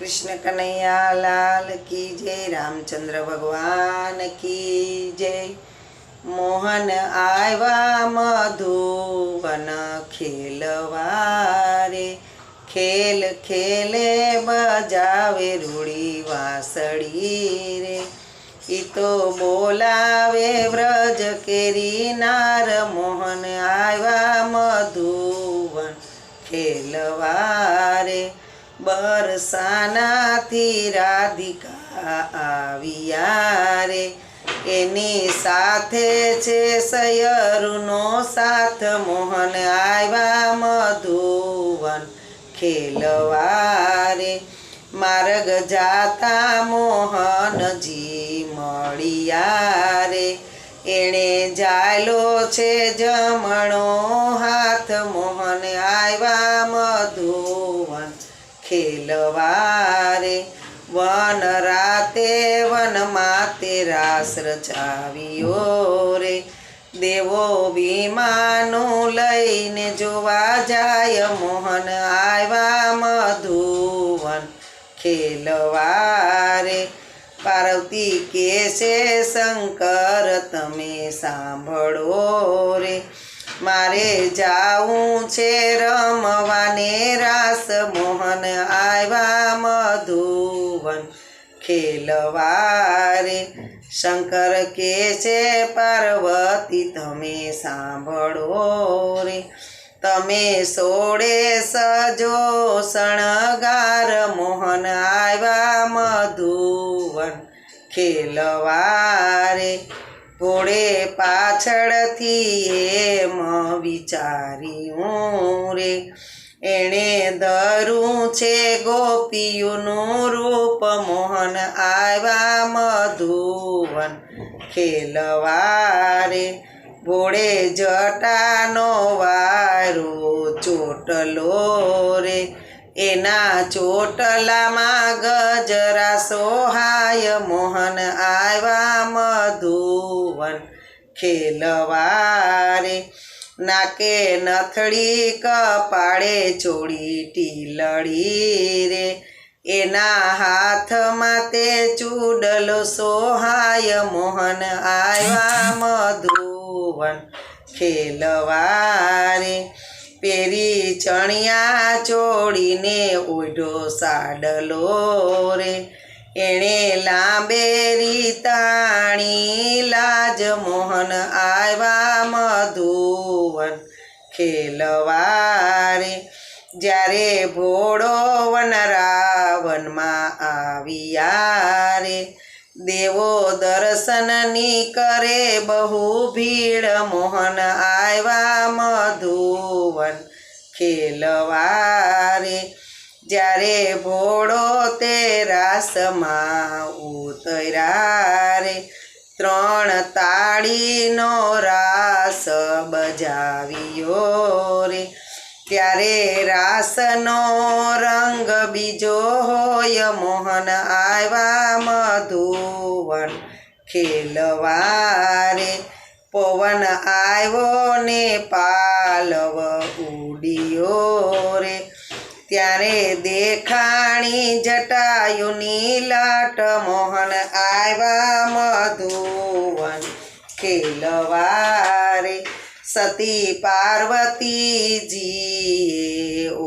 કૃષ્ણ કનૈયા લાલ કી જય, રામચંદ્ર ભગવાન કી જય. મોહન આવ્યા મધુવન ખેલવારે. ખેલ, ખેલે બજાવે રૂડી વાસળી રે. ઈ તો બોલાવે વ્રજ કેરી નાર મોહન આવ્યા મધુવન ખેલવારે. બરસાનાથી રાધિકા આવ્યા રે. એની સાથે છે સયરુનો સાથ. મોહન આવ્યા મધુવન ખેલવારે. માર્ગ જાતા મોહનજી મળ્યા રે. એણે જાયલો છે જમણો હાથ. મોહન મધુવન ખેલવારે, વન રાતે વનમાં તે રાસ રચાવ્યો રે. દેવો વિમાનું લઈને જોવા જાય, મોહન આવ્યા મધુવન ખેલવારે. પાર્વતી કેસે શંકર, તમે સાંભળો રે. મારે જાવું છે રમવાને રાસ. મોહન આવ્યા મધુવન ખેલવારે. શંકર કે છે, પાર્વતી, તમે સાંભળો રે. તમે સોડે સજો શણગાર. મોહન આવ્યા મધુવન ખેલવારે. ઘોડે પાછળથી એમ વિચાર્યું રે. એણે ધરું છે ગોપીઓનું રૂપ, મોહન આવ્યા મધુવન ખેલવારે. ઘોડે જટાનો વારો ચોટલો રે. એના ચોટલામાં ગજરા સોહાય મોહન આવ્યા ખેલવારે. નાકે નથડી કપાળે ચોળી ટીલડી રે. એના હાથમાં તે ચૂડલો સોહાય મોહન આવ્યા મધુવન ખેલવારે. પેરી ચણિયા ચોડીને ઓઢો સાડલો રે. એણે લાંબેરી તાણી લાજ મોહન આવ્યા મધુવન ખેલવારે. જ્યારે ભોળો વન રાવણમાં આવ્યા રે દેવો દર્શનની કરે બહુ ભીડ મોહન આવ્યા મધુવન ખેલવારે. જ્યારે ભોળો તે રાસમાં ઉતર્યા રે, ત્રણ તાળીનો રાસ બજાવ્યો રે. ત્યારે રાસનો રંગ બીજો હોય, મોહન આવ્યા મધુવન ખેલવારે પવન આવ્યો ને પાલવ ઉડ્યો રે. ત્યારે દેખાણી જટાયુની લાટ મોહન આવ્યા મધુવન ખેલવારે સતી પાર્વતીજી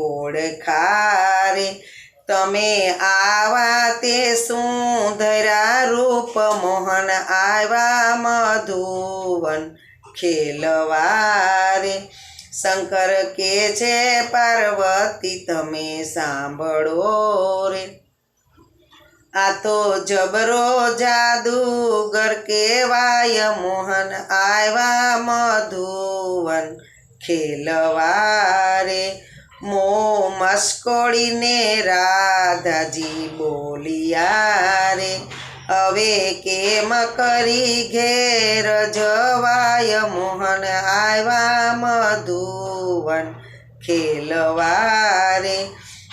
ઓળખારે. તમે આવા તે સુંદરા રૂપ મોહન આવ્યા મધુવન ખેલવારે. શંકર કે છે, પાર્વતી, તમે સાંભળો રે. આ તો જબરો જાદુગર કેવાય મોહન આવ્યા મધુવન ખેલવારે મો મસ્કોડીને રાધાજી બોલિયા રે. હવે કેમ કરી ઘેર જવાય? મોહન આવ્યા મધુવન ખેલવારે.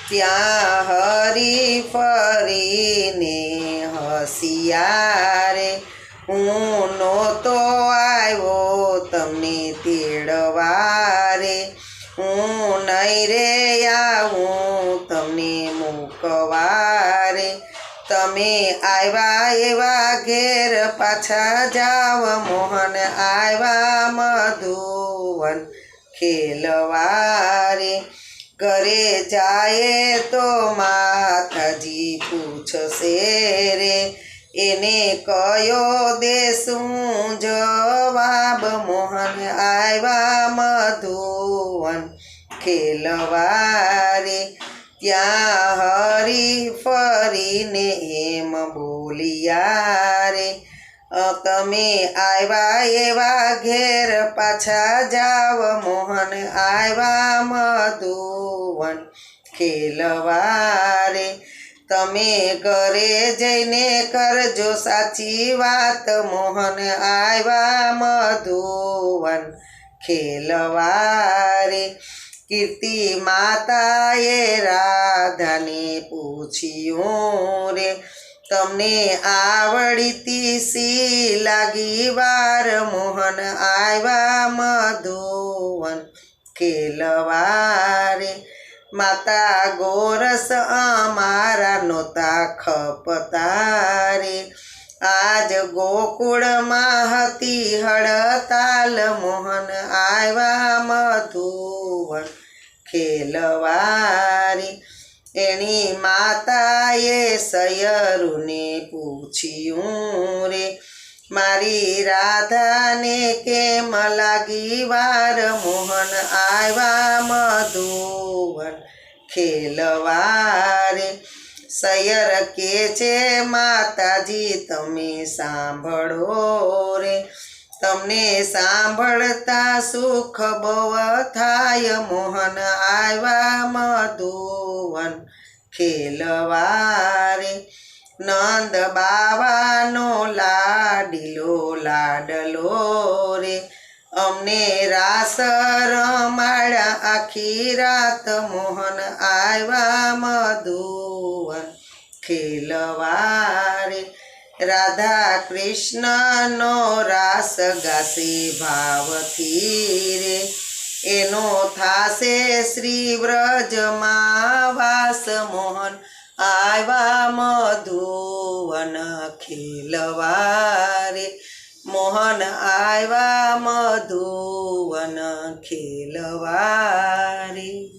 ત્યાં હરી ફરીને હસિયારે, હું નહોતો આવ્યો તમને તેડવારે. હું નહીં રે આવું તમે આવ્યા એવા ઘેર પાછા જાવ. મોહન આવ્યા મધુવન ખેલવારે ઘરે જાય તો માથાજી પૂછશે રે, એને કયો દેશું જવાબ? મોહન આવ્યા મધુવન ખેલવારે ત્યાં હરી ફરીને એમ બોલિયા રે. તમે આવ્યા એવા ઘેર પાછા જાવ. મોહન આવ્યા મધુવન ખેલવારે તમે ઘરે જઈને કરજો સાચી વાત. મોહન આવ્યા મધુવન ખેલવારે કીર્તિ માતાએ રાધાને પૂછ્યું રે તમને આવડતી સી લાગી વાર? મોહન આવ્યા મધુવન ખેલવારે. માતા ગોરસ અમારા નહોતા ખપતારે. આજ ગોકુળમાં હતી હડતાલ, મોહન આવ્યા મધુવન ખેલવારી. એની માતાએ સયરુને પૂછ્યું રે, મારી રાધાને કેમ લાગી વાર? મોહન આવ્યા મધુવન ખેલવારે. સયર કે છે, માતાજી, તમે સાંભળો રે. તમને સાંભળતા સુખ બવ થાય. મોહન આવ્યા મધુવન ખેલવારે. નંદ બાવાનો લાડીલો લાડલો રે. અમને રાસ રમાડ્યા આખી રાત. મોહન આવ્યા મધુવન ખેલવારે રાધા કૃષ્ણનો રાસ ગાશે ભાવથી રે. એનો થાશે શ્રી વ્રજમાં વાસ મોહન. આવ્યા મધુવન ખેલવારે મોહન આવ્યા મધુવન ખેલવારે